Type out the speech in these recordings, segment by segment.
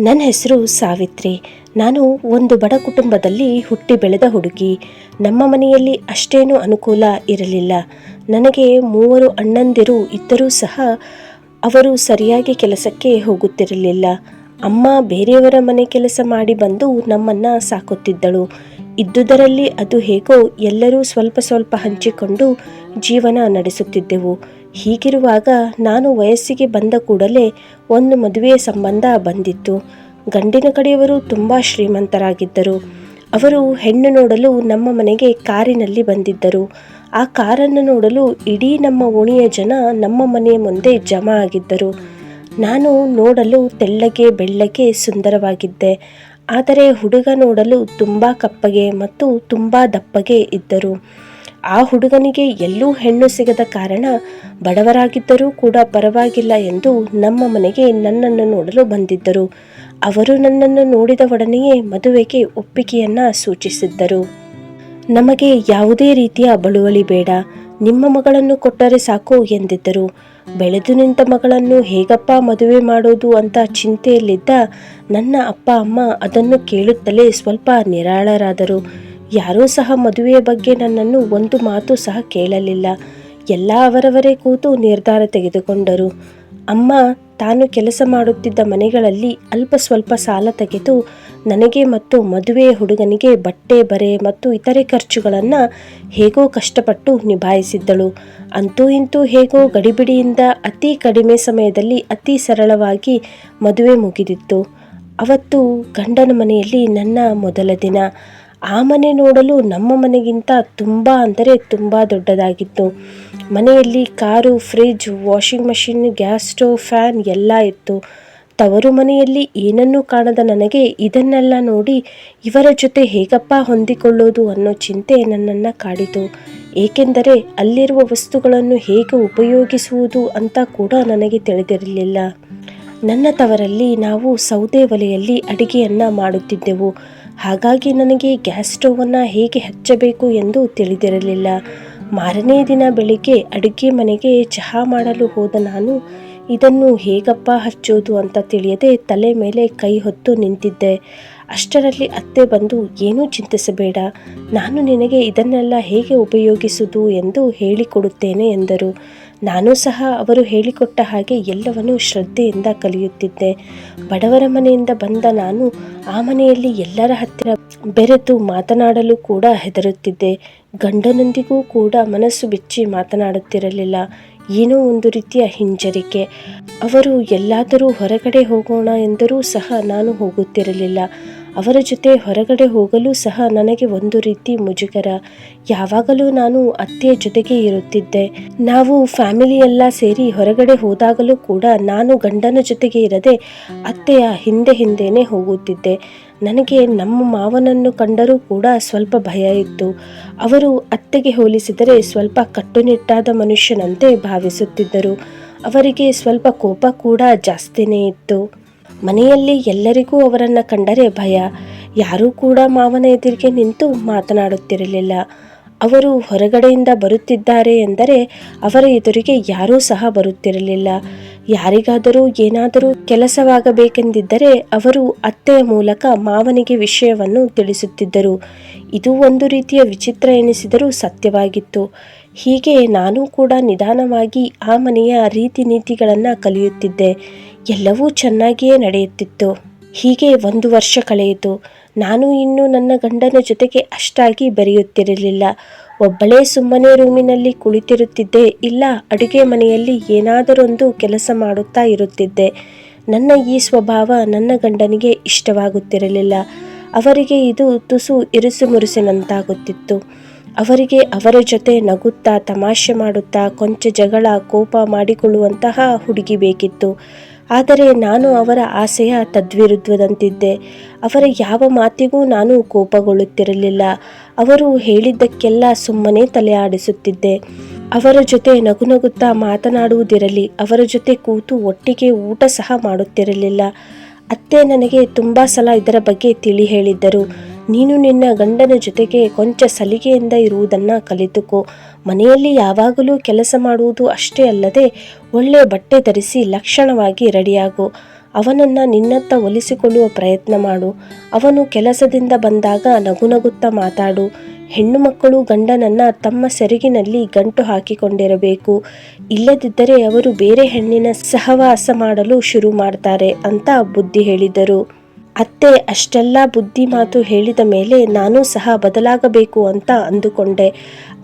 ನನ್ನ ಹೆಸರು ಸಾವಿತ್ರಿ. ನಾನು ಒಂದು ಬಡ ಕುಟುಂಬದಲ್ಲಿ ಹುಟ್ಟಿ ಬೆಳೆದ ಹುಡುಗಿ. ನಮ್ಮ ಮನೆಯಲ್ಲಿ ಅಷ್ಟೇನೂ ಅನುಕೂಲ ಇರಲಿಲ್ಲ. ನನಗೆ ಮೂವರು ಅಣ್ಣಂದಿರು ಇದ್ದರೂ ಸಹ ಅವರು ಸರಿಯಾಗಿ ಕೆಲಸಕ್ಕೆ ಹೋಗುತ್ತಿರಲಿಲ್ಲ. ಅಮ್ಮ ಬೇರೆಯವರ ಮನೆ ಕೆಲಸ ಮಾಡಿ ಬಂದು ನಮ್ಮನ್ನು ಸಾಕುತ್ತಿದ್ದಳು. ಇದ್ದುದರಲ್ಲಿ ಅದು ಹೇಗೋ ಎಲ್ಲರೂ ಸ್ವಲ್ಪ ಸ್ವಲ್ಪ ಹಂಚಿಕೊಂಡು ಜೀವನ ನಡೆಸುತ್ತಿದ್ದೆವು. ಹೀಗಿರುವಾಗ ನಾನು ವಯಸ್ಸಿಗೆ ಬಂದ ಕೂಡಲೇ ಒಂದು ಮದುವೆಯ ಸಂಬಂಧ ಬಂದಿತ್ತು. ಗಂಡಿನ ಕಡೆಯವರು ತುಂಬ ಶ್ರೀಮಂತರಾಗಿದ್ದರು. ಅವರು ಹೆಣ್ಣು ನೋಡಲು ನಮ್ಮ ಮನೆಗೆ ಕಾರಿನಲ್ಲಿ ಬಂದಿದ್ದರು. ಆ ಕಾರನ್ನು ನೋಡಲು ಇಡೀ ನಮ್ಮ ಓಣಿಯ ಜನ ನಮ್ಮ ಮನೆಯ ಮುಂದೆ ಜಮಾ ಆಗಿದ್ದರು. ನಾನು ನೋಡಲು ತೆಳ್ಳಗೆ ಬೆಳ್ಳಗೆ ಸುಂದರವಾಗಿದ್ದೆ. ಆದರೆ ಹುಡುಗ ನೋಡಲು ತುಂಬ ಕಪ್ಪಗೆ ಮತ್ತು ತುಂಬ ದಪ್ಪಗೆ ಇದ್ದರು. ಆ ಹುಡುಗನಿಗೆ ಎಲ್ಲೂ ಹೆಣ್ಣು ಸಿಗದ ಕಾರಣ ಬಡವರಾಗಿದ್ದರೂ ಕೂಡ ಪರವಾಗಿಲ್ಲ ಎಂದು ನಮ್ಮ ಮನೆಗೆ ನನ್ನನ್ನು ನೋಡಲು ಬಂದಿದ್ದರು. ಅವರು ನನ್ನನ್ನು ನೋಡಿದ ಒಡನೆಯೇ ಮದುವೆಗೆ ಒಪ್ಪಿಗೆಯನ್ನ ಸೂಚಿಸಿದ್ದರು. ನಮಗೆ ಯಾವುದೇ ರೀತಿಯ ಬಳುವಳಿ ಬೇಡ, ನಿಮ್ಮ ಮಗಳನ್ನು ಕೊಟ್ಟರೆ ಸಾಕು ಎಂದಿದ್ದರು. ಬೆಳೆದು ನಿಂತ ಮಗಳನ್ನು ಹೇಗಪ್ಪ ಮದುವೆ ಮಾಡೋದು ಅಂತ ಚಿಂತೆಯಲ್ಲಿದ್ದ ನನ್ನ ಅಪ್ಪ ಅಮ್ಮ ಅದನ್ನು ಕೇಳುತ್ತಲೇ ಸ್ವಲ್ಪ ನಿರಾಳರಾದರು. ಯಾರೂ ಸಹ ಮದುವೆಯ ಬಗ್ಗೆ ನನ್ನನ್ನು ಒಂದು ಮಾತು ಸಹ ಕೇಳಲಿಲ್ಲ. ಎಲ್ಲ ಅವರವರೇ ಕೂತು ನಿರ್ಧಾರ ತೆಗೆದುಕೊಂಡರು. ಅಮ್ಮ, ತಾನು ಕೆಲಸ ಮಾಡುತ್ತಿದ್ದ ಮನೆಗಳಲ್ಲಿ ಅಲ್ಪ ಸ್ವಲ್ಪ ಸಾಲ ತೆಗೆದು ನನಗೆ ಮತ್ತು ಮದುವೆಯ ಹುಡುಗನಿಗೆ ಬಟ್ಟೆ ಬರೆ ಮತ್ತು ಇತರೆ ಖರ್ಚುಗಳನ್ನು ಹೇಗೋ ಕಷ್ಟಪಟ್ಟು ನಿಭಾಯಿಸಿದ್ದಳು. ಅಂತೂ ಇಂತೂ ಹೇಗೋ ಗಡಿಬಿಡಿಯಿಂದ ಅತಿ ಕಡಿಮೆ ಸಮಯದಲ್ಲಿ ಅತಿ ಸರಳವಾಗಿ ಮದುವೆ ಮುಗಿದಿತ್ತು. ಅವತ್ತು ಗಂಡನ ಮನೆಯಲ್ಲಿ ನನ್ನ ಮೊದಲ ದಿನ. ಆ ಮನೆ ನೋಡಲು ನಮ್ಮ ಮನೆಗಿಂತ ತುಂಬ ಅಂದರೆ ತುಂಬ ದೊಡ್ಡದಾಗಿತ್ತು. ಮನೆಯಲ್ಲಿ car fridge washing machine, gas stove, fan ಎಲ್ಲ ಇತ್ತು. ತವರು ಮನೆಯಲ್ಲಿ ಏನನ್ನೂ ಕಾಣದ ನನಗೆ ಇದನ್ನೆಲ್ಲ ನೋಡಿ ಇವರ ಜೊತೆ ಹೇಗಪ್ಪ ಹೊಂದಿಕೊಳ್ಳೋದು ಅನ್ನೋ ಚಿಂತೆ ನನ್ನನ್ನು ಕಾಡಿತು. ಏಕೆಂದರೆ ಅಲ್ಲಿರುವ ವಸ್ತುಗಳನ್ನು ಹೇಗೆ ಉಪಯೋಗಿಸುವುದು ಅಂತ ಕೂಡ ನನಗೆ ತಿಳಿದಿರಲಿಲ್ಲ. ನನ್ನ ತವರಲ್ಲಿ ನಾವು ಸೌದೆ ಒಲೆಯಲ್ಲಿ ಅಡಿಗೆಯನ್ನು ಮಾಡುತ್ತಿದ್ದೆವು. ಹಾಗಾಗಿ ನನಗೆ ಗ್ಯಾಸ್ ಸ್ಟೌವನ್ನು ಹೇಗೆ ಹಚ್ಚಬೇಕು ಎಂದು ತಿಳಿದಿರಲಿಲ್ಲ. ಮಾರನೇ ದಿನ ಬೆಳಿಗ್ಗೆ ಅಡುಗೆ ಮನೆಗೆ ಚಹಾ ಮಾಡಲು ಹೋದ ನಾನು, ಇದನ್ನು ಹೇಗಪ್ಪ ಹಚ್ಚೋದು ಅಂತ ತಿಳಿಯದೆ ತಲೆ ಮೇಲೆ ಕೈ ಹೊತ್ತು ನಿಂತಿದ್ದೆ. ಅಷ್ಟರಲ್ಲಿ ಅತ್ತೆ ಬಂದು, ಏನೂ ಚಿಂತಿಸಬೇಡ. ನಾನು ನಿನಗೆ ಇದನ್ನೆಲ್ಲ ಹೇಗೆ ಉಪಯೋಗಿಸುವುದು ಎಂದು ಹೇಳಿಕೊಡುತ್ತೇನೆ ಎಂದರು. ನಾನು ಸಹ ಅವರು ಹೇಳಿಕೊಟ್ಟ ಹಾಗೆ ಎಲ್ಲವನ್ನೂ ಶ್ರದ್ಧೆಯಿಂದ ಕಲಿಯುತ್ತಿದ್ದೆ. ಬಡವರ ಮನೆಯಿಂದ ಬಂದ ನಾನು ಆ ಮನೆಯಲ್ಲಿ ಎಲ್ಲರ ಹತ್ತಿರ ಬೆರೆತು ಮಾತನಾಡಲು ಕೂಡ ಹೆದರುತ್ತಿದ್ದೆ. ಗಂಡನೊಂದಿಗೂ ಕೂಡ ಮನಸ್ಸು ಬಿಚ್ಚಿ ಮಾತನಾಡುತ್ತಿರಲಿಲ್ಲ. ಏನೋ ಒಂದು ರೀತಿಯ ಹಿಂಜರಿಕೆ. ಅವರು ಎಲ್ಲಾದರೂ ಹೊರಗಡೆ ಹೋಗೋಣ ಎಂದರೂ ಸಹ ನಾನು ಹೋಗುತ್ತಿರಲಿಲ್ಲ. ಅವರ ಜೊತೆ ಹೊರಗಡೆ ಹೋಗಲು ಸಹ ನನಗೆ ಒಂದು ರೀತಿ ಮುಜುಗರ. ಯಾವಾಗಲೂ ನಾನು ಅತ್ತೆಯ ಜೊತೆಗೆ ಇರುತ್ತಿದ್ದೆ. ನಾವು ಫ್ಯಾಮಿಲಿ ಎಲ್ಲ ಸೇರಿ ಹೊರಗಡೆ ಹೋದಾಗಲೂ ಕೂಡ ನಾನು ಗಂಡನ ಜೊತೆಗೆ ಇರದೆ ಅತ್ತೆಯ ಹಿಂದೆ ಹಿಂದೆನೇ ಹೋಗುತ್ತಿದ್ದೆ. ನನಗೆ ನಮ್ಮ ಮಾವನನ್ನು ಕಂಡರೂ ಕೂಡ ಸ್ವಲ್ಪ ಭಯ ಇತ್ತು. ಅವರು ಅತ್ತೆಗೆ ಹೋಲಿಸಿದರೆ ಸ್ವಲ್ಪ ಕಟ್ಟುನಿಟ್ಟಾದ ಮನುಷ್ಯನಂತೆ ಭಾವಿಸುತ್ತಿದ್ದರು. ಅವರಿಗೆ ಸ್ವಲ್ಪ ಕೋಪ ಕೂಡ ಜಾಸ್ತಿನೇ ಇತ್ತು. ಮನೆಯಲ್ಲಿ ಎಲ್ಲರಿಗೂ ಅವರನ್ನು ಕಂಡರೆ ಭಯ. ಯಾರೂ ಕೂಡ ಮಾವನ ಎದುರಿಗೆ ನಿಂತು ಮಾತನಾಡುತ್ತಿರಲಿಲ್ಲ. ಅವರು ಹೊರಗಡೆಯಿಂದ ಬರುತ್ತಿದ್ದಾರೆ ಎಂದರೆ ಅವರ ಎದುರಿಗೆ ಯಾರೂ ಸಹ ಬರುತ್ತಿರಲಿಲ್ಲ. ಯಾರಿಗಾದರೂ ಏನಾದರೂ ಕೆಲಸವಾಗಬೇಕೆಂದಿದ್ದರೆ ಅವರು ಅತ್ತೆಯ ಮೂಲಕ ಮಾವನಿಗೆ ವಿಷಯವನ್ನು ತಿಳಿಸುತ್ತಿದ್ದರು. ಇದು ಒಂದು ರೀತಿಯ ವಿಚಿತ್ರ ಎನಿಸಿದರೂ ಸತ್ಯವಾಗಿತ್ತು. ಹೀಗೆ ನಾನು ಕೂಡ ನಿಧಾನವಾಗಿ ಆ ಮನೆಯ ರೀತಿ ನೀತಿಗಳನ್ನು ಕಲಿಯುತ್ತಿದ್ದೆ. ಎಲ್ಲವೂ ಚೆನ್ನಾಗಿಯೇ ನಡೆಯುತ್ತಿತ್ತು. ಹೀಗೆ ಒಂದು ವರ್ಷ ಕಳೆಯಿತು. ನಾನು ಇನ್ನು ನನ್ನ ಗಂಡನ ಜೊತೆಗೆ ಅಷ್ಟಾಗಿ ಬೆರೆಯುತ್ತಿರಲಿಲ್ಲ. ಒಬ್ಬಳೇ ಸುಮ್ಮನೆ ರೂಮಿನಲ್ಲಿ ಕುಳಿತಿರುತ್ತಿದ್ದೆ. ಇಲ್ಲ, ಅಡುಗೆ ಮನೆಯಲ್ಲಿ ಏನಾದರೊಂದು ಕೆಲಸ ಮಾಡುತ್ತಾ ಇರುತ್ತಿದ್ದೆ. ನನ್ನ ಈ ಸ್ವಭಾವ ನನ್ನ ಗಂಡನಿಗೆ ಇಷ್ಟವಾಗುತ್ತಿರಲಿಲ್ಲ. ಅವರಿಗೆ ಇದು ತುಸು ಇರುಸು ಮುರುಸಿನಂತಾಗುತ್ತಿತ್ತು. ಅವರಿಗೆ ಅವರ ಜೊತೆ ನಗುತ್ತಾ ತಮಾಷೆ ಮಾಡುತ್ತಾ ಕೊಂಚ ಜಗಳ, ಕೋಪ ಮಾಡಿಕೊಳ್ಳುವಂತಹ ಹುಡುಗಿ ಬೇಕಿತ್ತು. ಆದರೆ ನಾನು ಅವರ ಆಸೆಯ ತದ್ವಿರುದ್ಧದಂತಿದ್ದೆ. ಅವರ ಯಾವ ಮಾತಿಗೂ ನಾನು ಕೋಪಗೊಳ್ಳುತ್ತಿರಲಿಲ್ಲ. ಅವರು ಹೇಳಿದ್ದಕ್ಕೆಲ್ಲ ಸುಮ್ಮನೆ ತಲೆ ಆಡಿಸುತ್ತಿದ್ದೆ. ಅವರ ಜೊತೆ ನಗು ನಗುತ್ತಾ ಮಾತನಾಡುವುದಿರಲಿ, ಅವರ ಜೊತೆ ಕೂತು ಒಟ್ಟಿಗೆ ಊಟ ಸಹ ಮಾಡುತ್ತಿರಲಿಲ್ಲ. ಅತ್ತೆ ನನಗೆ ತುಂಬ ಸಲ ಇದರ ಬಗ್ಗೆ ತಿಳಿ ಹೇಳಿದ್ದರು. ನೀನು ನಿನ್ನ ಗಂಡನ ಜೊತೆಗೆ ಕೊಂಚ ಸಲಿಗೆಯಿಂದ ಇರುವುದನ್ನು ಕಲಿತುಕೋ. ಮನೆಯಲ್ಲಿ ಯಾವಾಗಲೂ ಕೆಲಸ ಮಾಡುವುದು ಅಷ್ಟೇ ಅಲ್ಲದೆ ಒಳ್ಳೆಯ ಬಟ್ಟೆ ಧರಿಸಿ ಲಕ್ಷಣವಾಗಿ ರೆಡಿಯಾಗು. ಅವನನ್ನು ನಿನ್ನತ್ತ ಒಲಿಸಿಕೊಳ್ಳುವ ಪ್ರಯತ್ನ ಮಾಡು. ಅವನು ಕೆಲಸದಿಂದ ಬಂದಾಗ ನಗುನಗುತ್ತಾ ಮಾತಾಡು. ಹೆಣ್ಣು ಮಕ್ಕಳು ಗಂಡನನ್ನು ತಮ್ಮ ಸೆರಗಿನಲ್ಲಿ ಗಂಟು ಹಾಕಿಕೊಂಡಿರಬೇಕು. ಇಲ್ಲದಿದ್ದರೆ ಅವರು ಬೇರೆ ಹೆಣ್ಣಿನ ಸಹವಾಸ ಮಾಡಲು ಶುರು ಮಾಡ್ತಾರೆ ಅಂತ ಬುದ್ಧಿ ಹೇಳಿದರು. ಅತ್ತೆ ಅಷ್ಟೆಲ್ಲ ಬುದ್ಧಿ ಮಾತು ಹೇಳಿದ ಮೇಲೆ ನಾನು ಸಹ ಬದಲಾಗಬೇಕು ಅಂತ ಅಂದುಕೊಂಡೆ.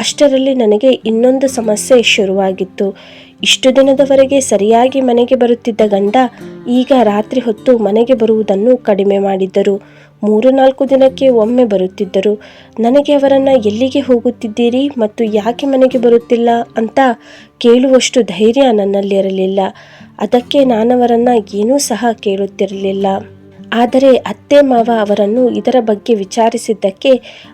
ಅಷ್ಟರಲ್ಲಿ ನನಗೆ ಇನ್ನೊಂದು ಸಮಸ್ಯೆ ಶುರುವಾಗಿತ್ತು. ಇಷ್ಟು ದಿನದವರೆಗೆ ಸರಿಯಾಗಿ ಮನೆಗೆ ಬರುತ್ತಿದ್ದ ಗಂಡ ಈಗ ರಾತ್ರಿ ಹೊತ್ತು ಮನೆಗೆ ಬರುವುದನ್ನು ಕಡಿಮೆ ಮಾಡಿದ್ದರು. ಮೂರು ನಾಲ್ಕು ದಿನಕ್ಕೆ ಒಮ್ಮೆ ಬರುತ್ತಿದ್ದರು. ನನಗೆ ಅವರನ್ನು ಎಲ್ಲಿಗೆ ಹೋಗುತ್ತಿದ್ದೀರಿ ಮತ್ತು ಯಾಕೆ ಮನೆಗೆ ಬರುತ್ತಿಲ್ಲ ಅಂತ ಕೇಳುವಷ್ಟು ಧೈರ್ಯ ನನ್ನಲ್ಲಿರಲಿಲ್ಲ. ಅದಕ್ಕೆ ನಾನವರನ್ನು ಏನೂ ಸಹ ಕೇಳುತ್ತಿರಲಿಲ್ಲ. ಆದರೆ ಅತ್ತೆ ಮಾವ ಅವರನ್ನು ಇದರ ಬಗ್ಗೆ ವಿಚಾರಿಸಿದ್ದಕ್ಕೆ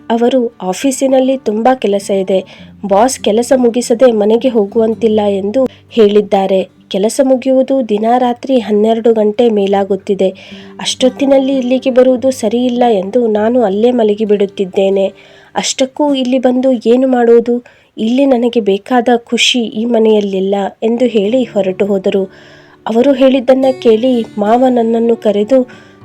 ಅವರು ಆಫೀಸಿನಲ್ಲಿ ತುಂಬ ಕೆಲಸ ಇದೆ. ಬಾಸ್ ಕೆಲಸ ಮುಗಿಸದೆ ಮನೆಗೆ ಹೋಗುವಂತಿಲ್ಲ ಎಂದು ಹೇಳಿದ್ದಾರೆ. ಕೆಲಸ ಮುಗಿಯುವುದು ದಿನ ರಾತ್ರಿ ಹನ್ನೆರಡು ಗಂಟೆ ಮೇಲಾಗುತ್ತಿದೆ. ಅಷ್ಟೊತ್ತಿನಲ್ಲಿ ಇಲ್ಲಿಗೆ ಬರುವುದು ಸರಿಯಿಲ್ಲ ಎಂದು ನಾನು ಅಲ್ಲೇ ಮಲಗಿಬಿಡುತ್ತಿದ್ದೇನೆ. ಅಷ್ಟಕ್ಕೂ ಇಲ್ಲಿ ಬಂದು ಏನು ಮಾಡುವುದು ಇಲ್ಲಿ ನನಗೆ ಬೇಕಾದ ಖುಷಿ ಈ ಮನೆಯಲ್ಲಿಲ್ಲ ಎಂದು ಹೇಳಿ ಹೊರಟು ಹೋದರು. ಅವರು ಹೇಳಿದ್ದನ್ನು ಕೇಳಿ ಮಾವ ನನ್ನನ್ನು ಕರೆದು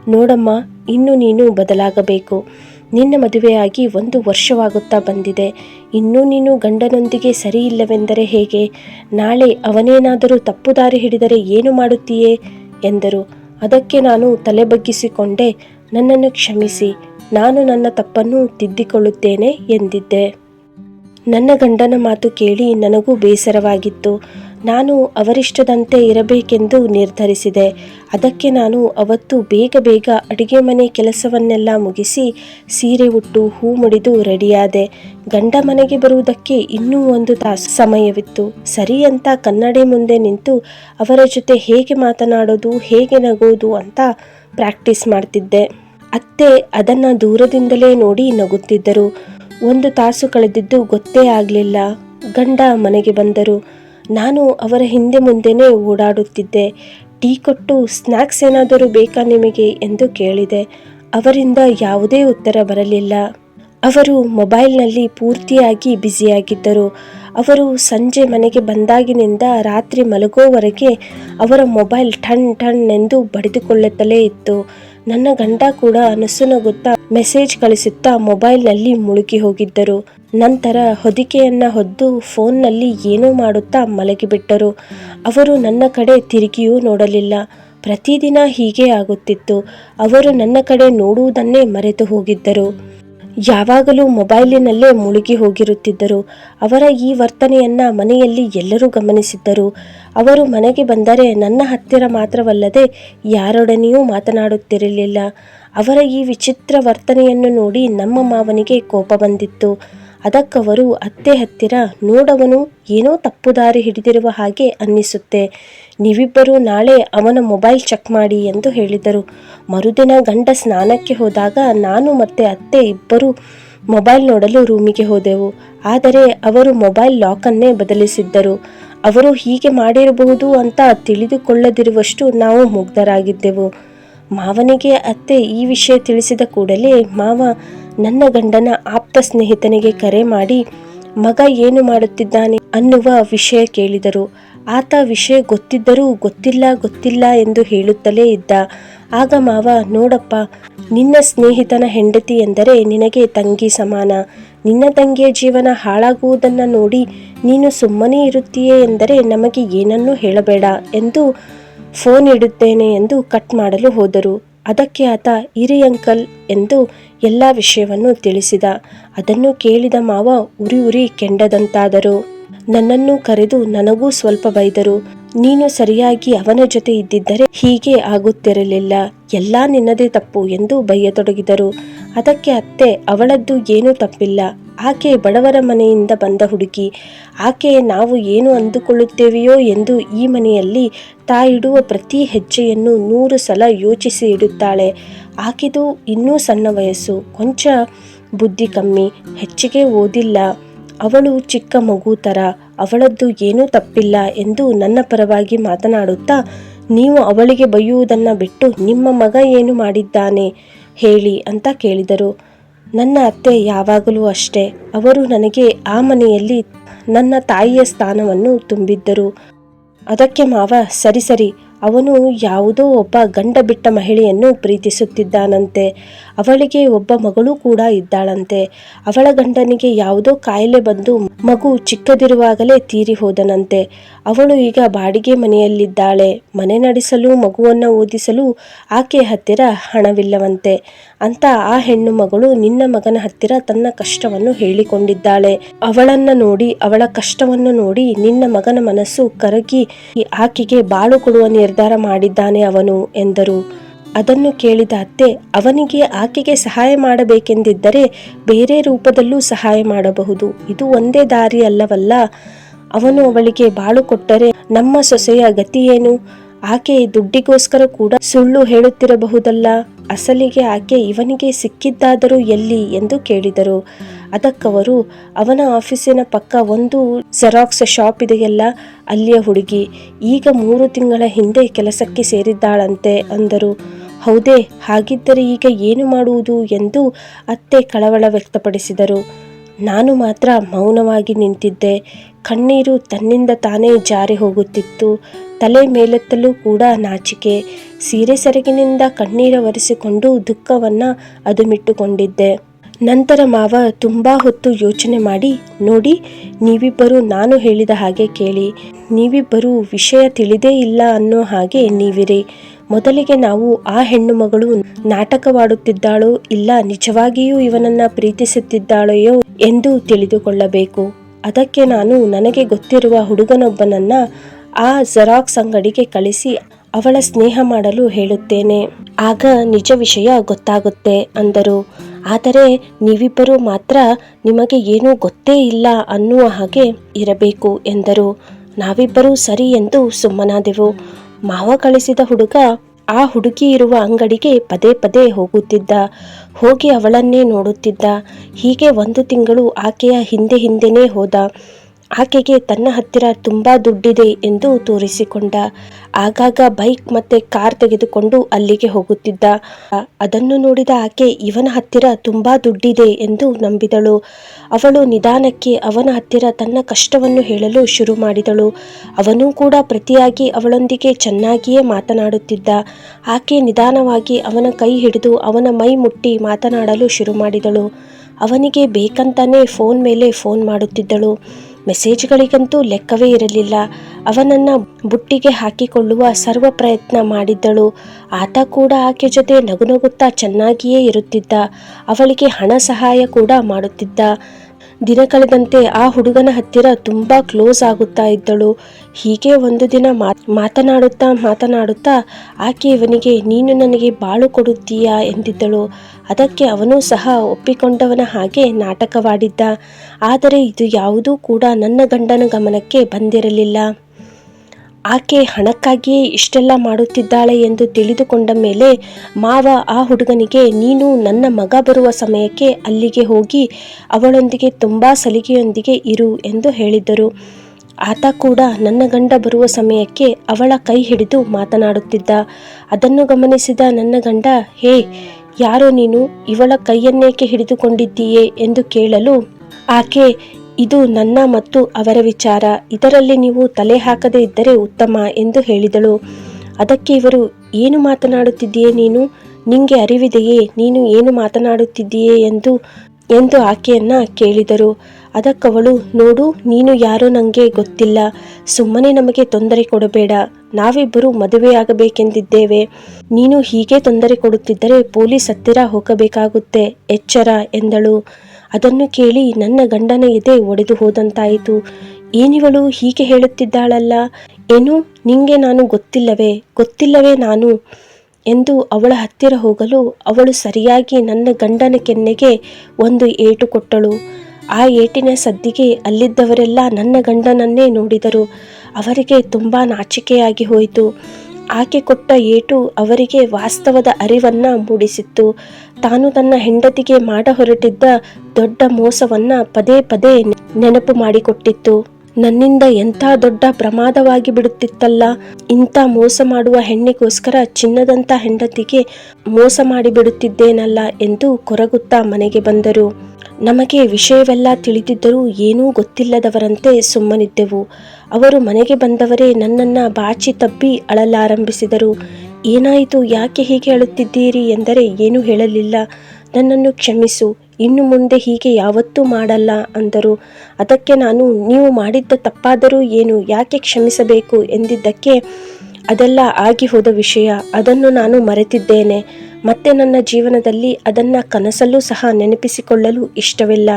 ನೋಡಮ್ಮ, ಇನ್ನು ನೀನು ಬದಲಾಗಬೇಕು. ನಿನ್ನ ಮದುವೆಯಾಗಿ ಒಂದು ವರ್ಷವಾಗುತ್ತಾ ಬಂದಿದೆ. ಇನ್ನೂ ನೀನು ಗಂಡನೊಂದಿಗೆ ಸರಿ ಇಲ್ಲವೆಂದರೆ ಹೇಗೆ? ನಾಳೆ ಅವನೇನಾದರೂ ತಪ್ಪು ದಾರಿ ಹಿಡಿದರೆ ಏನು ಮಾಡುತ್ತೀಯೇ? ಎಂದರು. ಅದಕ್ಕೆ ನಾನು ತಲೆ ಬಗ್ಗಿಸಿಕೊಂಡೆ ನನ್ನನ್ನು ಕ್ಷಮಿಸಿ. ನಾನು ನನ್ನ ತಪ್ಪನ್ನು ತಿದ್ದಿಕೊಳ್ಳುತ್ತೇನೆ ಎಂದಿದ್ದೆ. ನನ್ನ ಗಂಡನ ಮಾತು ಕೇಳಿ ನನಗೂ ಬೇಸರವಾಗಿತ್ತು. ನಾನು ಅವರಿಷ್ಟದಂತೆ ಇರಬೇಕೆಂದು ನಿರ್ಧರಿಸಿದೆ. ಅದಕ್ಕೆ ನಾನು ಅವತ್ತು ಬೇಗ ಬೇಗ ಅಡುಗೆ ಮನೆ ಕೆಲಸವನ್ನೆಲ್ಲ ಮುಗಿಸಿ ಸೀರೆ ಉಟ್ಟು ಹೂ ಮುಡಿದು ರೆಡಿಯಾದೆ. ಗಂಡ ಮನೆಗೆ ಬರುವುದಕ್ಕೆ ಇನ್ನೂ ಒಂದು ತಾಸು ಸಮಯವಿತ್ತು. ಸರಿ ಅಂತ ಕನ್ನಡಿ ಮುಂದೆ ನಿಂತು ಅವರ ಜೊತೆ ಹೇಗೆ ಮಾತನಾಡೋದು, ಹೇಗೆ ನಗೋದು ಅಂತ ಪ್ರಾಕ್ಟೀಸ್ ಮಾಡ್ತಿದ್ದೆ. ಅತ್ತೆ ಅದನ್ನು ದೂರದಿಂದಲೇ ನೋಡಿ ನಗುತ್ತಿದ್ದರು. ಒಂದು ತಾಸು ಕಳೆದಿದ್ದು ಗೊತ್ತೇ ಆಗಲಿಲ್ಲ. ಗಂಡ ಮನೆಗೆ ಬಂದರು. ನಾನು ಅವರ ಹಿಂದೆ ಮುಂದೆನೇ ಓಡಾಡುತ್ತಿದ್ದೆ. ಟೀ ಕೊಟ್ಟು ಸ್ನ್ಯಾಕ್ಸ್ ಏನಾದರೂ ಬೇಕಾ ನಿಮಗೆ ಎಂದು ಕೇಳಿದೆ. ಅವರಿಂದ ಯಾವುದೇ ಉತ್ತರ ಬರಲಿಲ್ಲ. ಅವರು ಮೊಬೈಲ್ನಲ್ಲಿ ಪೂರ್ತಿಯಾಗಿ ಬ್ಯುಸಿಯಾಗಿದ್ದರು. ಅವರು ಸಂಜೆ ಮನೆಗೆ ಬಂದಾಗಿನಿಂದ ರಾತ್ರಿ ಮಲಗೋವರೆಗೆ ಅವರ ಮೊಬೈಲ್ ಠಣ್ ಠಣ್ ಎಂದು ಬಡಿದುಕೊಳ್ಳುತ್ತಲೇ ಇತ್ತು. ನನ್ನ ಗಂಡ ಕೂಡ ನಸುನಗುತ್ತಾ ಮೆಸೇಜ್ ಕಳಿಸುತ್ತಾ ಮೊಬೈಲ್ನಲ್ಲಿ ಮುಳುಗಿ ಹೋಗಿದ್ದರು. ನಂತರ ಹೊದಿಕೆಯನ್ನ ಹೊದ್ದು ಫೋನ್ನಲ್ಲಿ ಏನೋ ಮಾಡುತ್ತಾ ಮಲಗಿಬಿಟ್ಟರು ಅವರು ನನ್ನ ಕಡೆ ತಿರುಗಿಯೂ ನೋಡಲಿಲ್ಲ. ಪ್ರತಿದಿನ ಹೀಗೆ ಆಗುತ್ತಿತ್ತು. ಅವರು ನನ್ನ ಕಡೆ ನೋಡುವುದನ್ನೇ ಮರೆತು ಹೋಗಿದ್ದರು. ಯಾವಾಗಲೂ ಮೊಬೈಲಿನಲ್ಲೇ ಮುಳುಗಿ ಹೋಗಿರುತ್ತಿದ್ದರು. ಅವರ ಈ ವರ್ತನೆಯನ್ನ ಮನೆಯಲ್ಲಿ ಎಲ್ಲರೂ ಗಮನಿಸಿದ್ದರು. ಅವರು ಮನೆಗೆ ಬಂದರೆ ನನ್ನ ಹತ್ತಿರ ಮಾತ್ರವಲ್ಲದೆ ಯಾರೊಡನೆಯೂ ಮಾತನಾಡುತ್ತಿರಲಿಲ್ಲ. ಅವರ ಈ ವಿಚಿತ್ರ ವರ್ತನೆಯನ್ನು ನೋಡಿ ನಮ್ಮ ಮಾವನಿಗೆ ಕೋಪ ಬಂದಿತ್ತು. ಅದಕ್ಕವರು ಅತ್ತೆ ಹತ್ತಿರ ನೋಡವನು ಏನೋ ತಪ್ಪು ದಾರಿ ಹಿಡಿದಿರುವ ಹಾಗೆ ಅನ್ನಿಸುತ್ತೆ. ನೀವಿಬ್ಬರು ನಾಳೆ ಅವನ ಮೊಬೈಲ್ ಚೆಕ್ ಮಾಡಿ ಎಂದು ಹೇಳಿದರು. ಮರುದಿನ ಗಂಡ ಸ್ನಾನಕ್ಕೆ ಹೋದಾಗ ನಾನು ಮತ್ತೆ ಅತ್ತೆ ಇಬ್ಬರು ಮೊಬೈಲ್ ನೋಡಲು ರೂಮಿಗೆ ಹೋದೆವು. ಆದರೆ ಅವರು ಮೊಬೈಲ್ ಲಾಕನ್ನೇ ಬದಲಿಸಿದ್ದರು. ಅವರು ಹೀಗೆ ಮಾಡಿರಬಹುದು ಅಂತ ತಿಳಿದುಕೊಳ್ಳದಿರುವಷ್ಟು ನಾವು ಮುಗ್ಧರಾಗಿದ್ದೆವು. ಮಾವನಿಗೆ ಅತ್ತೆ ಈ ವಿಷಯ ತಿಳಿಸಿದ ಕೂಡಲೇ ಮಾವ ನನ್ನ ಗಂಡನ ಆಪ್ತ ಸ್ನೇಹಿತನಿಗೆ ಕರೆ ಮಾಡಿ, ಮಗ ಏನು ಮಾಡುತ್ತಿದ್ದಾನೆ? ಅನ್ನುವ ವಿಷಯ ಕೇಳಿದರು. ಆತ ವಿಷಯ ಗೊತ್ತಿದ್ದರೂ ಗೊತ್ತಿಲ್ಲ ಗೊತ್ತಿಲ್ಲ ಎಂದು ಹೇಳುತ್ತಲೇ ಇದ್ದ. ಆಗ ಮಾವ, ನೋಡಪ್ಪ, ನಿನ್ನ ಸ್ನೇಹಿತನ ಹೆಂಡತಿ ಎಂದರೆ ನಿನಗೆ ತಂಗಿ ಸಮಾನ. ನಿನ್ನ ತಂಗಿಯ ಜೀವನ ಹಾಳಾಗುವುದನ್ನು ನೋಡಿ ನೀನು ಸುಮ್ಮನೆ ಇರುತ್ತೀಯೇ ಎಂದರೆ ನಮಗೆ ಏನನ್ನೂ ಹೇಳಬೇಡ ಎಂದು ಫೋನ್ ಇಡುತ್ತೇನೆ ಎಂದು ಕಟ್ ಮಾಡಲು ಹೋದರು. ಅದಕ್ಕೆ ಆತ, ಇರಿ ಅಂಕಲ್ ಎಂದು ಎಲ್ಲ ವಿಷಯವನ್ನು ತಿಳಿಸಿದ. ಅದನ್ನು ಕೇಳಿದ ಮಾವ, ಉರಿ ಉರಿ ಕೆಂಡದಂತಾದರು. ನನ್ನನ್ನು ಕರೆದು ನನಗೂ ಸ್ವಲ್ಪ ಬೈದರು. ನೀನು ಸರಿಯಾಗಿ ಅವನ ಜೊತೆ ಇದ್ದಿದ್ದರೆ ಹೀಗೆ ಆಗುತ್ತಿರಲಿಲ್ಲ. ಎಲ್ಲ ನಿನ್ನದೇ ತಪ್ಪು ಎಂದು ಬಯ್ಯತೊಡಗಿದರು ಅದಕ್ಕೆ ಅತ್ತೆ, ಅವಳದ್ದು ಏನೂ ತಪ್ಪಿಲ್ಲ. ಆಕೆ ಬಡವರ ಮನೆಯಿಂದ ಬಂದ ಹುಡುಗಿ. ಆಕೆ ನಾವು ಏನು ಅಂದುಕೊಳ್ಳುತ್ತೇವೆಯೋ ಎಂದು ಈ ಮನೆಯಲ್ಲಿ ತಾಯಿಡುವ ಪ್ರತಿ ಹೆಜ್ಜೆಯನ್ನು ನೂರು ಸಲ ಯೋಚಿಸಿ ಇಡುತ್ತಾಳೆ. ಆಕೆದು ಇನ್ನೂ ಸಣ್ಣ ವಯಸ್ಸು. ಕೊಂಚ ಬುದ್ಧಿ ಕಮ್ಮಿ. ಹೆಚ್ಚಿಗೆ ಓದಿಲ್ಲ. ಅವಳು ಚಿಕ್ಕ ಮಗು ಥರ ಅವಳದ್ದು ಏನೂ ತಪ್ಪಿಲ್ಲ ಎಂದು ನನ್ನ ಪರವಾಗಿ ಮಾತನಾಡುತ್ತಾ, ನೀವು ಅವಳಿಗೆ ಬೈಯುವುದನ್ನು ಬಿಟ್ಟು ನಿಮ್ಮ ಮಗ ಏನು ಮಾಡಿದ್ದಾನೆ ಹೇಳಿ ಅಂತ ಕೇಳಿದರು. ನನ್ನ ಅತ್ತೆ ಯಾವಾಗಲೂ ಅಷ್ಟೇ. ಅವರು ನನಗೆ ಆ ಮನೆಯಲ್ಲಿ ನನ್ನ ತಾಯಿಯ ಸ್ಥಾನವನ್ನು ತುಂಬಿದ್ದರು. ಅದಕ್ಕೆ ಮಾವ, ಸರಿ ಸರಿ ಅವನು ಯಾವುದೋ ಒಬ್ಬ ಗಂಡ ಬಿಟ್ಟ ಮಹಿಳೆಯನ್ನು ಪ್ರೀತಿಸುತ್ತಿದ್ದಾನಂತೆ. ಅವಳಿಗೆ ಒಬ್ಬ ಮಗಳು ಕೂಡ ಇದ್ದಾಳಂತೆ. ಅವಳ ಗಂಡನಿಗೆ ಯಾವುದೋ ಕಾಯಿಲೆ ಬಂದು ಮಗು ಚಿಕ್ಕದಿರುವಾಗಲೇ ತೀರಿ ಹೋದನಂತೆ. ಅವಳು ಈಗ ಬಾಡಿಗೆ ಮನೆಯಲ್ಲಿದ್ದಾಳೆ. ಮನೆ ನಡೆಸಲು, ಮಗುವನ್ನು ಓದಿಸಲು ಆಕೆ ಹತ್ತಿರ ಹಣವಿಲ್ಲವಂತೆ. ಅಂತ ಆ ಹೆಣ್ಣು ಮಗಳು ನಿನ್ನ ಮಗನ ಹತ್ತಿರ ತನ್ನ ಕಷ್ಟವನ್ನು ಹೇಳಿಕೊಂಡಿದ್ದಾಳೆ. ಅವಳನ್ನ ನೋಡಿ, ಅವಳ ಕಷ್ಟವನ್ನು ನೋಡಿ ನಿನ್ನ ಮಗನ ಮನಸ್ಸು ಕರಗಿ ಆಕೆಗೆ ಬಾಳು ಕೊಡುವ ನಿರ್ಧಾರ ಮಾಡಿದ್ದಾನೆ ಅವನು ಎಂದರು. ಅದನ್ನು ಕೇಳಿದ ಅತ್ತೆ, ಅವನಿಗೆ ಆಕೆಗೆ ಸಹಾಯ ಮಾಡಬೇಕೆಂದಿದ್ದರೆ ಬೇರೆ ರೂಪದಲ್ಲೂ ಸಹಾಯ ಮಾಡಬಹುದು. ಇದು ಒಂದೇ ದಾರಿ ಅಲ್ಲವಲ್ಲ? ಅವನು ಅವಳಿಗೆ ಬಾಳು ಕೊಟ್ಟರೆ ನಮ್ಮ ಸೊಸೆಯ ಗತಿಯೇನು ಆಕೆ ದುಡ್ಡಿಗೋಸ್ಕರ ಕೂಡ ಸುಳ್ಳು ಹೇಳುತ್ತಿರಬಹುದಲ್ಲ? ಅಸಲಿಗೆ ಆಕೆ ಇವನಿಗೆ ಸಿಕ್ಕಿದ್ದಾದರೂ ಎಲ್ಲಿ ಎಂದು ಕೇಳಿದರು. ಅದಕ್ಕವರು, ಅವನ ಆಫೀಸಿನ ಪಕ್ಕ ಒಂದು ಜೆರಾಕ್ಸ್ ಶಾಪ್ ಇದೆಯಲ್ಲ, ಅಲ್ಲಿಯ ಹುಡುಗಿ. ಈಗ ಮೂರು ತಿಂಗಳ ಹಿಂದೆ ಕೆಲಸಕ್ಕೆ ಸೇರಿದ್ದಾಳಂತೆ ಅಂದರು. ಹೌದೇ, ಹಾಗಿದ್ದರೆ ಈಗ ಏನು ಮಾಡುವುದು ಎಂದು ಅತ್ತೆ ಕಳವಳ ವ್ಯಕ್ತಪಡಿಸಿದರು. ನಾನು ಮಾತ್ರ ಮೌನವಾಗಿ ನಿಂತಿದ್ದೆ. ಕಣ್ಣೀರು ತನ್ನಿಂದ ತಾನೇ ಜಾರಿ ಹೋಗುತ್ತಿತ್ತು. ತಲೆ ಮೇಲೆತ್ತಲು ಕೂಡ ನಾಚಿಕೆ. ಸೀರೆ ಸೆರಗಿನಿಂದ ಕಣ್ಣೀರ ಒರೆಸಿಕೊಂಡು ದುಃಖವನ್ನ ಅದುಮಿಟ್ಟುಕೊಂಡಿದ್ದೆ. ನಂತರ ಮಾವ ತುಂಬಾ ಹೊತ್ತು ಯೋಚನೆ ಮಾಡಿ, ನೋಡಿ, ನೀವಿಬ್ಬರು ನಾನು ಹೇಳಿದ ಹಾಗೆ ಕೇಳಿ. ನೀವಿಬ್ಬರು ವಿಷಯ ತಿಳಿದೇ ಇಲ್ಲ ಅನ್ನೋ ಹಾಗೆ ನೀವಿರಿ. ಮೊದಲಿಗೆ ನಾವು ಆ ಹೆಣ್ಣು ಮಗಳು ನಾಟಕವಾಡುತ್ತಿದ್ದಾಳೋ ಇಲ್ಲ ನಿಜವಾಗಿಯೂ ಇವನನ್ನ ಪ್ರೀತಿಸುತ್ತಿದ್ದಾಳೆಯೋ ಎಂದು ತಿಳಿದುಕೊಳ್ಳಬೇಕು. ಅದಕ್ಕೆ ನಾನು ನನಗೆ ಗೊತ್ತಿರುವ ಹುಡುಗನೊಬ್ಬನನ್ನ ಆ ಜೆರಾಕ್ಸ್ ಅಂಗಡಿಗೆ ಕಳಿಸಿ ಅವಳ ಸ್ನೇಹ ಮಾಡಲು ಹೇಳುತ್ತೇನೆ. ಆಗ ನಿಜ ವಿಷಯ ಗೊತ್ತಾಗುತ್ತೆ ಅಂದರು. ಆದರೆ ನೀವಿಬ್ಬರು ಮಾತ್ರ ನಿಮಗೆ ಏನೂ ಗೊತ್ತೇ ಇಲ್ಲ ಅನ್ನುವ ಹಾಗೆ ಇರಬೇಕು ಎಂದರು. ನಾವಿಬ್ಬರೂ ಸರಿ ಎಂದು ಸುಮ್ಮನಾದೆವು. ಮಾವ ಕಳಿಸಿದ ಹುಡುಗ ಆ ಹುಡುಗಿ ಇರುವ ಅಂಗಡಿಗೆ ಪದೇ ಪದೇ ಹೋಗುತ್ತಿದ್ದ. ಹೋಗಿ ಅವಳನ್ನೇ ನೋಡುತ್ತಿದ್ದ. ಹೀಗೆ ಒಂದು ತಿಂಗಳು ಆಕೆಯ ಹಿಂದೆ ಹಿಂದೆನೇ ಹೋದ. ಆಕೆಗೆ ತನ್ನ ಹತ್ತಿರ ತುಂಬಾ ದುಡ್ಡಿದೆ ಎಂದು ತೋರಿಸಿಕೊಂಡ. ಆಗಾಗ ಬೈಕ್ ಮತ್ತೆ ಕಾರ್ ತೆಗೆದುಕೊಂಡು ಅಲ್ಲಿಗೆ ಹೋಗುತ್ತಿದ್ದ. ಅದನ್ನು ನೋಡಿದ ಆಕೆ, ಇವನ ಹತ್ತಿರ ತುಂಬಾ ದುಡ್ಡಿದೆ ಎಂದು ನಂಬಿದಳು. ಅವಳು ನಿಧಾನಕ್ಕೆ ಅವನ ಹತ್ತಿರ ತನ್ನ ಕಷ್ಟವನ್ನು ಹೇಳಲು ಶುರು ಮಾಡಿದಳು. ಅವನೂ ಕೂಡ ಪ್ರತಿಯಾಗಿ ಅವಳೊಂದಿಗೆ ಚೆನ್ನಾಗಿಯೇ ಮಾತನಾಡುತ್ತಿದ್ದ. ಆಕೆ ನಿಧಾನವಾಗಿ ಅವನ ಕೈ ಹಿಡಿದು ಅವನ ಮೈ ಮುಟ್ಟಿ ಮಾತನಾಡಲು ಶುರು ಮಾಡಿದಳು. ಅವನಿಗೆ ಬೇಕಂತಾನೆ ಫೋನ್ ಮೇಲೆ ಫೋನ್ ಮಾಡುತ್ತಿದ್ದಳು. ಮೆಸೇಜ್ಗಳಿಗಂತೂ ಲೆಕ್ಕವೇ ಇರಲಿಲ್ಲ. ಅವನನ್ನ ಬುಟ್ಟಿಗೆ ಹಾಕಿಕೊಳ್ಳುವ ಸರ್ವ ಪ್ರಯತ್ನ ಮಾಡಿದ್ದಳು. ಆತ ಕೂಡ ಆಕೆ ಜೊತೆ ನಗುನಗುತ್ತಾ ಚೆನ್ನಾಗಿಯೇ ಇರುತ್ತಿದ್ದ. ಅವಳಿಗೆ ಹಣ ಸಹಾಯ ಕೂಡ ಮಾಡುತ್ತಿದ್ದ. ದಿನ ಕಳೆದಂತೆ ಆ ಹುಡುಗನ ಹತ್ತಿರ ತುಂಬಾ ಕ್ಲೋಸ್ ಆಗುತ್ತಾ ಇದ್ದಳು. ಹೀಗೆ ಒಂದು ದಿನ ಮಾತನಾಡುತ್ತಾ ಮಾತನಾಡುತ್ತಾ ಆಕೆ ಇವನಿಗೆ, ನೀನು ನನಗೆ ಬಾಳು ಕೊಡುತ್ತೀಯಾ ಎಂದಿದ್ದಳು. ಅದಕ್ಕೆ ಅವನು ಸಹ ಒಪ್ಪಿಕೊಂಡವನ ಹಾಗೆ ನಾಟಕವಾಡಿದ್ದ. ಆದರೆ ಇದು ಯಾವುದೂ ಕೂಡ ನನ್ನ ಗಂಡನ ಗಮನಕ್ಕೆ ಬಂದಿರಲಿಲ್ಲ. ಆಕೆ ಹಣಕ್ಕಾಗಿಯೇ ಇಷ್ಟೆಲ್ಲ ಮಾಡುತ್ತಿದ್ದಾಳೆ ಎಂದು ತಿಳಿದುಕೊಂಡ ಮೇಲೆ ಮಾವ ಆ ಹುಡುಗನಿಗೆ, ನೀನು ನನ್ನ ಮಗ ಬರುವ ಸಮಯಕ್ಕೆ ಅಲ್ಲಿಗೆ ಹೋಗಿ ಅವಳೊಂದಿಗೆ ತುಂಬ ಸಲಿಗೆಯೊಂದಿಗೆ ಇರು ಎಂದು ಹೇಳಿದ್ದರು. ಆತ ಕೂಡ ನನ್ನ ಗಂಡ ಬರುವ ಸಮಯಕ್ಕೆ ಅವಳ ಕೈ ಹಿಡಿದು ಮಾತನಾಡುತ್ತಿದ್ದ. ಅದನ್ನು ಗಮನಿಸಿದ ನನ್ನ ಗಂಡ, ಹೇ, ಯಾರೋ ನೀನು ಇವಳ ಕೈಯನ್ನೇಕೆ ಹಿಡಿದುಕೊಂಡಿದ್ದೀಯೇ? ಎಂದು ಕೇಳಲು ಆಕೆ ಇದು ನನ್ನ ಮತ್ತು ಅವರ ವಿಚಾರ. ಇದರಲ್ಲಿ ನೀವು ತಲೆ ಹಾಕದೇ ಇದ್ದರೆ ಉತ್ತಮ ಎಂದು ಹೇಳಿದಳು. ಅದಕ್ಕೆ ಇವರು, ಏನು ಮಾತನಾಡುತ್ತಿದ್ದೀಯೇ ನೀನು? ನಿಂಗೆ ಅರಿವಿದೆಯೇ? ನೀನು ಏನು ಮಾತನಾಡುತ್ತಿದ್ದೀಯೇ ಎಂದು ಎಂದು ಆಕೆಯನ್ನ ಕೇಳಿದರು. ಅದಕ್ಕವಳು, ನೋಡು, ನೀನು ಯಾರೋ ನನಗೆ ಗೊತ್ತಿಲ್ಲ. ಸುಮ್ಮನೆ ನಮಗೆ ತೊಂದರೆ ಕೊಡಬೇಡ. ನಾವಿಬ್ಬರು ಮದುವೆಯಾಗಬೇಕೆಂದಿದ್ದೇವೆ. ನೀನು ಹೀಗೆ ತೊಂದರೆ ಕೊಡುತ್ತಿದ್ದರೆ ಪೊಲೀಸ್ ಹತ್ತಿರ ಹೋಗಬೇಕಾಗುತ್ತೆ, ಎಚ್ಚರ ಎಂದಳು. ಅದನ್ನು ಕೇಳಿ ನನ್ನ ಗಂಡನ ಎದೆ ಒಡೆದು ಹೋದಂತಾಯಿತು. ಏನಿವಳು ಹೀಗೆ ಹೇಳುತ್ತಿದ್ದಾಳಲ್ಲ? ಏನು? ನಿಂಗೆ ನಾನು ಗೊತ್ತಿಲ್ಲವೇ? ಗೊತ್ತಿಲ್ಲವೇ ನಾನು? ಎಂದು ಅವಳ ಹತ್ತಿರ ಹೋಗಲು ಅವಳು ಸರಿಯಾಗಿ ನನ್ನ ಗಂಡನ ಕೆನ್ನೆಗೆ ಒಂದು ಏಟು ಕೊಟ್ಟಳು. ಆ ಏಟಿನ ಸದ್ದಿಗೆ ಅಲ್ಲಿದ್ದವರೆಲ್ಲ ನನ್ನ ಗಂಡನನ್ನೇ ನೋಡಿದರು. ಅವರಿಗೆ ತುಂಬ ನಾಚಿಕೆಯಾಗಿ ಹೋಯಿತು. ಆಕೆ ಕೊಟ್ಟ ಏಟು ಅವರಿಗೆ ವಾಸ್ತವದ ಅರಿವನ್ನ ಮೂಡಿಸಿತ್ತು. ತಾನು ತನ್ನ ಹೆಂಡತಿಗೆ ಮಾಡ ಹೊರಟಿದ್ದ ದೊಡ್ಡ ಮೋಸವನ್ನ ಪದೇ ಪದೇ ನೆನಪು ಮಾಡಿಕೊಟ್ಟಿತ್ತು. ನನ್ನಿಂದ ಎಂಥ ದೊಡ್ಡ ಪ್ರಮಾದವಾಗಿ ಬಿಡುತ್ತಿತ್ತಲ್ಲ. ಇಂಥ ಮೋಸ ಮಾಡುವ ಹೆಣ್ಣಿಗೋಸ್ಕರ ಚಿನ್ನದಂಥ ಹೆಂಡತಿಗೆ ಮೋಸ ಮಾಡಿಬಿಡುತ್ತಿದ್ದೇನಲ್ಲ ಎಂದು ಕೊರಗುತ್ತಾ ಮನೆಗೆ ಬಂದರು. ನಮಗೆ ವಿಷಯವೆಲ್ಲ ತಿಳಿದಿದ್ದರೂ ಏನೂ ಗೊತ್ತಿಲ್ಲದವರಂತೆ ಸುಮ್ಮನಿದ್ದೆವು. ಅವರು ಮನೆಗೆ ಬಂದವರೇ ನನ್ನನ್ನು ಬಾಚಿ ತಬ್ಬಿ ಅಳಲಾರಂಭಿಸಿದರು. ಏನಾಯಿತು, ಯಾಕೆ ಹೀಗೆ ಅಳುತ್ತಿದ್ದೀರಿ ಎಂದರೆ ಏನೂ ಹೇಳಲಿಲ್ಲ. ನನ್ನನ್ನು ಕ್ಷಮಿಸು. ಇನ್ನು ಮುಂದೆ ಹೀಗೆ ಯಾವತ್ತೂ ಮಾಡಲ್ಲ ಅಂದರು. ಅದಕ್ಕೆ ನಾನು, ನೀವು ಮಾಡಿದ್ದ ತಪ್ಪಾದರೂ ಏನು, ಯಾಕೆ ಕ್ಷಮಿಸಬೇಕು ಎಂದಿದ್ದಕ್ಕೆ ಅದೆಲ್ಲ ಆಗಿ ಹೋದ ವಿಷಯ. ಅದನ್ನು ನಾನು ಮರೆತಿದ್ದೇನೆ. ಮತ್ತೆ ನನ್ನ ಜೀವನದಲ್ಲಿ ಅದನ್ನು ಕನಸಲ್ಲೂ ಸಹ ನೆನಪಿಸಿಕೊಳ್ಳಲು ಇಷ್ಟವಿಲ್ಲ.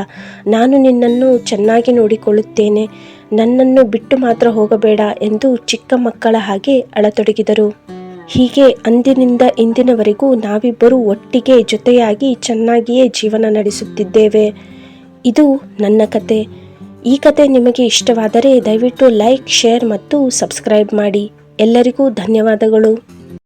ನಾನು ನಿನ್ನನ್ನು ಚೆನ್ನಾಗಿ ನೋಡಿಕೊಳ್ಳುತ್ತೇನೆ. ನನ್ನನ್ನು ಬಿಟ್ಟು ಮಾತ್ರ ಹೋಗಬೇಡ ಎಂದು ಚಿಕ್ಕ ಮಕ್ಕಳ ಹಾಗೆ ಅಳತೊಡಗಿದರು. ಹೀಗೆ ಅಂದಿನಿಂದ ಇಂದಿನವರೆಗೂ ನಾವಿಬ್ಬರೂ ಒಟ್ಟಿಗೆ ಜೊತೆಯಾಗಿ ಚೆನ್ನಾಗಿಯೇ ಜೀವನ ನಡೆಸುತ್ತಿದ್ದೇವೆ. ಇದು ನನ್ನ ಕತೆ. ಈ ಕತೆ ನಿಮಗೆ ಇಷ್ಟವಾದರೆ ದಯವಿಟ್ಟು ಲೈಕ್, ಶೇರ್ ಮತ್ತು ಸಬ್ಸ್ಕ್ರೈಬ್ ಮಾಡಿ. ಎಲ್ಲರಿಗೂ ಧನ್ಯವಾದಗಳು.